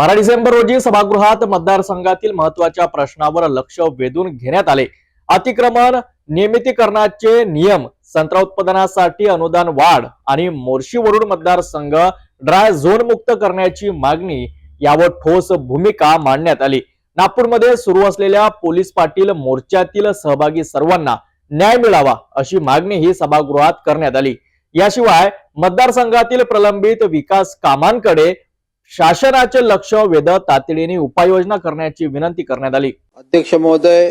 बारा डिसेंबर रोजी सभागृहात मतदारसंघातील महत्त्वाच्या प्रश्नावर लक्ष वेधून घेण्यात आले. अतिक्रमण नियमितीकरणाचे नियम संत्रा उत्पादनासाठी अनुदान वाढ आणि मोर्शीवरून मतदारसंघ ड्राय झोन मुक्त करण्याची मागणी यावर ठोस भूमिका मांडण्यात आली. नागपूरमध्ये सुरू असलेल्या पोलीस पाटील मोर्चातील सहभागी सर्वांना न्याय मिळावा अशी मागणी ही सभागृहात करण्यात आली. याशिवाय मतदारसंघातील प्रलंबित विकास कामांकडे शासनाचे लक्ष वेधत तातडीने उपाययोजना करण्याची विनंती करण्यात आली. अध्यक्ष महोदय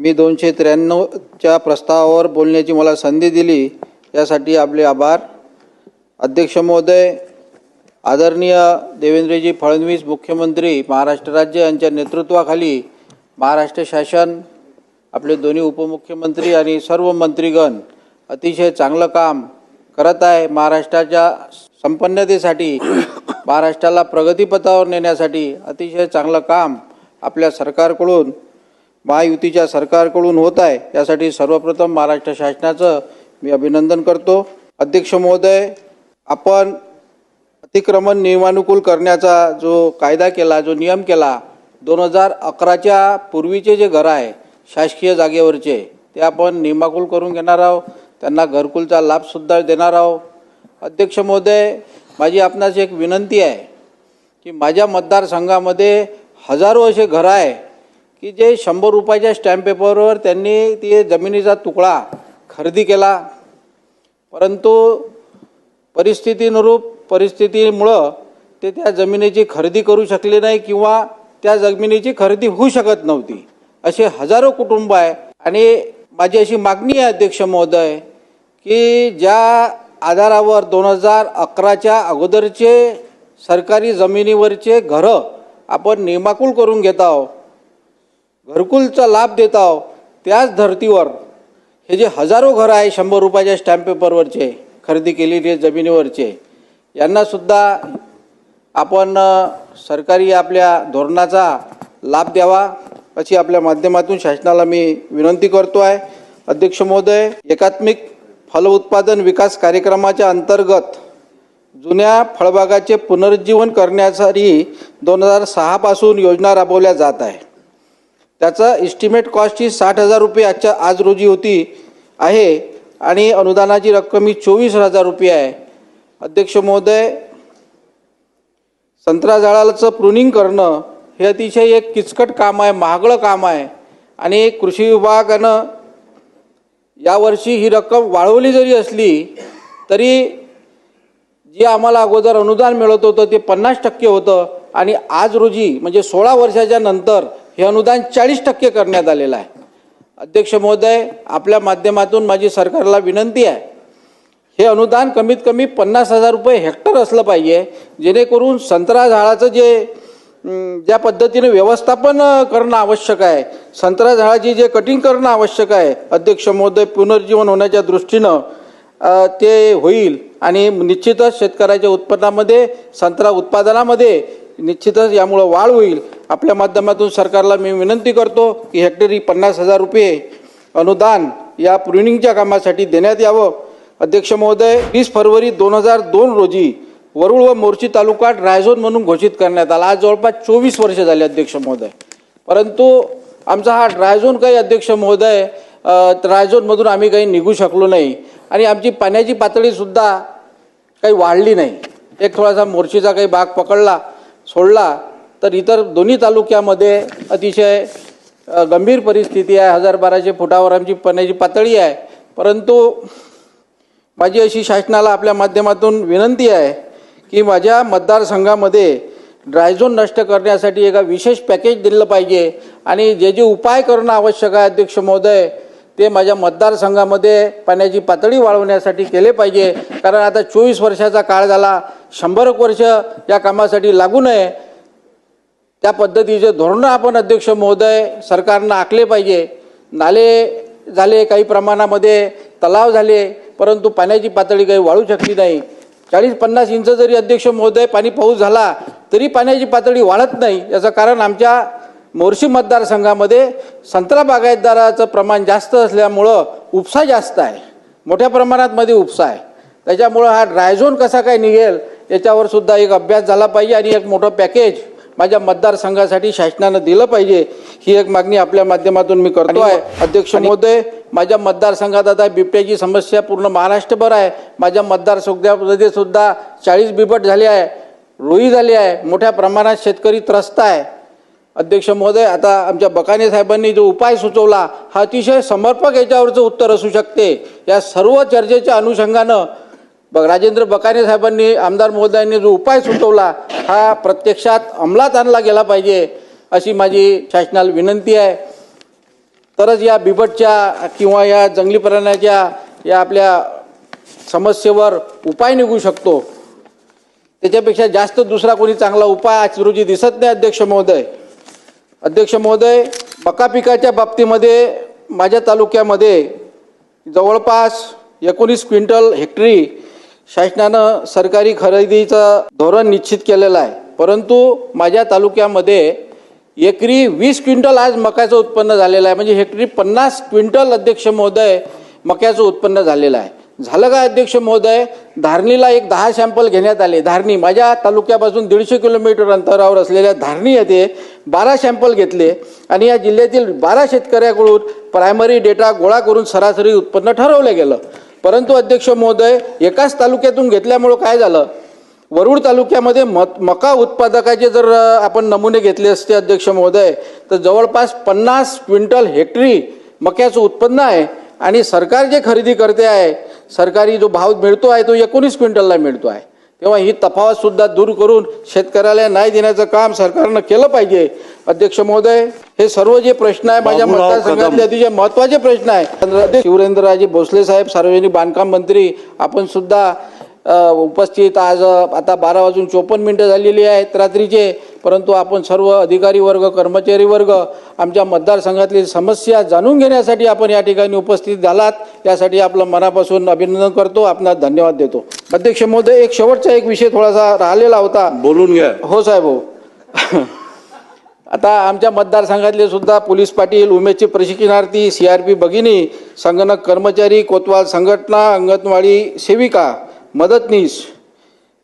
मी दोनशे त्र्याण्णवच्या प्रस्तावावर बोलण्याची मला संधी दिली यासाठी आपले आभार. अध्यक्ष महोदय आदरणीय देवेंद्रजी फडणवीस मुख्यमंत्री महाराष्ट्र राज्य यांच्या नेतृत्वाखाली महाराष्ट्र शासन आपले दोन्ही उपमुख्यमंत्री आणि सर्व मंत्रीगण अतिशय चांगलं काम करत आहे. महाराष्ट्राच्या संपन्नतेसाठी महाराष्ट्राला प्रगतीपथावर नेण्यासाठी अतिशय चांगलं काम आपल्या सरकारकडून महायुतीच्या सरकारकडून होत आहे. यासाठी सर्वप्रथम महाराष्ट्र शासनाचं मी अभिनंदन करतो. अध्यक्ष महोदय आपण अतिक्रमण नियमानुकूल करण्याचा जो कायदा केला जो नियम केला दोन हजार अकराच्या पूर्वीचे जे घर आहे शासकीय जागेवरचे ते आपण नियमाकुल करून घेणार आहोत. त्यांना घरकुलचा लाभसुद्धा देणार आहोत. अध्यक्ष महोदय माझी आपणास एक विनंती आहे की माझ्या मतदारसंघामध्ये हजारो असे घरं आहे की जे शंभर रुपयाच्या स्टॅम्प पेपरवर त्यांनी ते जमिनीचा तुकडा खरेदी केला. परंतु परिस्थितीनुरूप परिस्थितीमुळं ते त्या जमिनीची खरेदी करू शकले नाही किंवा त्या जमिनीची खरेदी होऊ शकत नव्हती. असे हजारो कुटुंब आहे. आणि माझी अशी मागणी आहे अध्यक्ष महोदय की ज्या आधारावर दोन हजार अकराच्या अगोदरचे सरकारी जमिनीवरचे घरं आपण नियमाकुल करून घेत आहोत घरकुलचा लाभ देत आहोत त्याच धर्तीवर हे जे हजारो घरं आहे शंभर रुपयाच्या स्टॅम्प पेपरवरचे खरेदी केलेले जमिनीवरचे यांनासुद्धा आपण सरकारी आपल्या धोरणाचा लाभ द्यावा अशी आपल्या माध्यमातून शासनाला मी विनंती करतो आहे अध्यक्ष महोदय एकात्मिक फलउत्पादन विकास कार्यक्रमाच्या अंतर्गत जुन्या फळबागाचे पुनरुज्जीवन करण्यासाठी दोन हजार सहापासून योजना राबवल्या जात आहे. त्याचा इस्टिमेट कॉस्ट ही साठ हजार रुपये आजच्या आज रोजी होती आहे आणि अनुदानाची रक्कम ही चोवीस हजार रुपये आहे. अध्यक्ष महोदय संत्रा झाडाचं प्रुनिंग करणं हे अतिशय एक किचकट काम आहे महागडं काम आहे आणि कृषी विभागानं यावर्षी ही रक्कम वाढवली जरी असली तरी जे आम्हाला अगोदर अनुदान मिळत होतं ते पन्नास टक्के होतं. आणि आज रोजी म्हणजे सोळा वर्षाच्या नंतर हे अनुदान चाळीस टक्के करण्यात आलेलं आहे. अध्यक्ष महोदय आपल्या माध्यमातून माझी सरकारला विनंती आहे हे अनुदान कमीत कमी पन्नास हजार रुपये हेक्टर असलं पाहिजे जेणेकरून संत्रा झाडाचं जे ज्या पद्धतीने व्यवस्थापन करणं आवश्यक आहे. संत्रा झाडाची जे कटिंग करणं आवश्यक आहे अध्यक्ष महोदय पुनर्जीवन होण्याच्या दृष्टीनं ते होईल. आणि निश्चितच शेतकऱ्याच्या उत्पन्नामध्ये संत्रा उत्पादनामध्ये निश्चितच यामुळं वाढ होईल. आपल्या माध्यमातून सरकारला मी विनंती करतो की हेक्टरी पन्नास हजार रुपये अनुदान या प्रुनिंगच्या कामासाठी देण्यात यावं. अध्यक्ष महोदय वीस फरवरी दोन हजार दोन रोजी वरुळ व मोर्ची तालुका ड्रायझोन म्हणून घोषित करण्यात आला. आज जवळपास चोवीस वर्ष झाले अध्यक्ष महोदय. परंतु आमचा हा ड्रायझोन काही अध्यक्ष महोदय अ, ड्रायझोनमधून आम्ही काही निघू शकलो नाही. आणि आमची पाण्याची पातळीसुद्धा काही वाढली नाही. एक थोडासा मोर्शीचा काही भाग पकडला सोडला तर इतर दोन्ही तालुक्यामध्ये अतिशय गंभीर परिस्थिती आहे. हजार बाराशे फुटावर आमची पाण्याची पातळी आहे. परंतु माझी अशी शासनाला आपल्या माध्यमातून विनंती आहे की माझ्या मतदारसंघामध्ये ड्रायझोन नष्ट करण्यासाठी एका विशेष पॅकेज दिलं पाहिजे. आणि जे जे उपाय करणं आवश्यक आहे अध्यक्ष महोदय ते माझ्या मतदारसंघामध्ये पाण्याची पातळी वाढवण्यासाठी केले पाहिजे. कारण आता चोवीस वर्षाचा काळ झाला शंभर वर्ष या कामासाठी लागू नये. त्या पद्धतीचे धोरणं आपण अध्यक्ष महोदय सरकारनं आखले पाहिजे. नाले झाले काही प्रमाणामध्ये तलाव झाले परंतु पाण्याची पातळी काही वाढू शकली नाही. चाळीस पन्नास इंच जरी अध्यक्ष महोदय पाणी पाऊस झाला तरी पाण्याची पातळी वाढत नाही. याचं कारण आमच्या मोर्शी मतदारसंघामध्ये संत्रा बागायतदाराचं प्रमाण जास्त असल्यामुळं उपसा जास्त आहे. मोठ्या प्रमाणात मध्ये उपसा आहे. त्याच्यामुळं हा ड्रायझोन कसा काय निघेल याच्यावर सुद्धा एक अभ्यास झाला पाहिजे आणि एक मोठं पॅकेज माझ्या मतदारसंघासाठी शासनानं दिलं पाहिजे. ही एक मागणी आपल्या माध्यमातून मी करतो आहे. अध्यक्ष महोदय माझ्या मतदारसंघात आता बिबट्याची समस्या पूर्ण महाराष्ट्रभर आहे. माझ्या मतदारसंघामध्ये सुद्धा चाळीस बिबट झाले आहे. रुई झाली आहे. मोठ्या प्रमाणात शेतकरी त्रस्त आहे. अध्यक्ष महोदय आता आमच्या बकाने साहेबांनी जो उपाय सुचवला हा अतिशय समर्पक याच्यावरचं उत्तर असू शकते. या सर्व चर्चेच्या अनुषंगानं राजेंद्र बकाने साहेबांनी आमदार महोदयांनी जो उपाय सुचवला हा प्रत्यक्षात अंमलात आणला गेला पाहिजे अशी माझी शासनाला विनंती आहे. तरच या बिबटच्या किंवा या जंगली प्राण्याच्या या आपल्या समस्येवर उपाय निघू शकतो. त्याच्यापेक्षा जास्त दुसरा कोणी चांगला उपाय आज रोजी दिसत नाही अध्यक्ष महोदय. अध्यक्ष महोदय मका पिकाच्या बाबतीमध्ये माझ्या तालुक्यामध्ये जवळपास एकोणीस क्विंटल हेक्टरी शासनानं सरकारी खरेदीचं धोरण निश्चित केलेलं आहे. परंतु माझ्या तालुक्यामध्ये एकरी वीस क्विंटल आज मक्याचं उत्पन्न झालेलं आहे. म्हणजे हेक्टरी पन्नास क्विंटल अध्यक्ष महोदय मक्याचं उत्पन्न झालेलं आहे. झालं का अध्यक्ष महोदय? धारणीला एक दहा सॅम्पल घेण्यात आले. धारणी माझ्या तालुक्यापासून दीडशे किलोमीटर अंतरावर असलेल्या धारणी येथे बारा सॅम्पल घेतले आणि या जिल्ह्यातील बारा शेतकऱ्याकडून प्रायमरी डेटा गोळा करून सरासरी उत्पन्न ठरवलं गेलं. परंतु अध्यक्ष महोदय एकाच तालुक्यातून घेतल्यामुळं काय झालं? वरुड तालुक्यामध्ये मत मका उत्पादकाचे जर आपण नमुने घेतले असते अध्यक्ष महोदय तर जवळपास पन्नास क्विंटल हेक्टरी मक्याचं उत्पन्न आहे आणि सरकार जे खरेदी करते आहे सरकारी जो भाव मिळतो आहे तो एकोणीस क्विंटलला मिळतो आहे. तेव्हा ही तफावतसुद्धा दूर करून शेतकऱ्याला न्याय देण्याचं काम सरकारनं केलं पाहिजे. अध्यक्ष महोदय हे सर्व जे प्रश्न आहे माझ्या मतदारसंघातले. अतिशय महत्त्वाचे प्रश्न आहे. शिवरेंद्रराजे भोसले साहेब सार्वजनिक बांधकाम मंत्री आपण सुद्धा उपस्थित आज आता बारा वाजून चोपन्न मिनटं झालेली आहेत रात्रीचे परंतु आपण सर्व अधिकारी वर्ग कर्मचारी वर्ग आमच्या मतदारसंघातली समस्या जाणून घेण्यासाठी आपण या ठिकाणी उपस्थित झालात. यासाठी आपलं मनापासून अभिनंदन करतो आपणास धन्यवाद देतो. अध्यक्ष महोदय एक शेवटचा एक विषय थोडासा राहिलेला होता. बोलून घ्या. हो साहेब हो. आता आमच्या मतदारसंघातले सुद्धा पोलीस पाटील उमेदचे प्रशिक्षणार्थी सी आर पी भगिनी संगणक कर्मचारी कोतवाल संघटना अंगणवाडी सेविका मदतनीस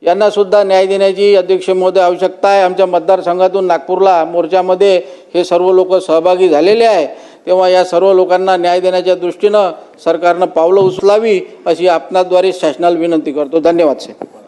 यांना सुद्धा न्याय देण्याची अध्यक्ष महोदय आवश्यकता आहे. आमच्या मतदारसंघातून नागपूरला मोर्चामध्ये हे सर्व लोक सहभागी झालेले आहे. तेव्हा या सर्व लोकांना न्याय देण्याच्या दृष्टीनं सरकारनं पावलं उचलावी अशी आपणाद्वारे शासनाला विनंती करतो. धन्यवाद साहेब.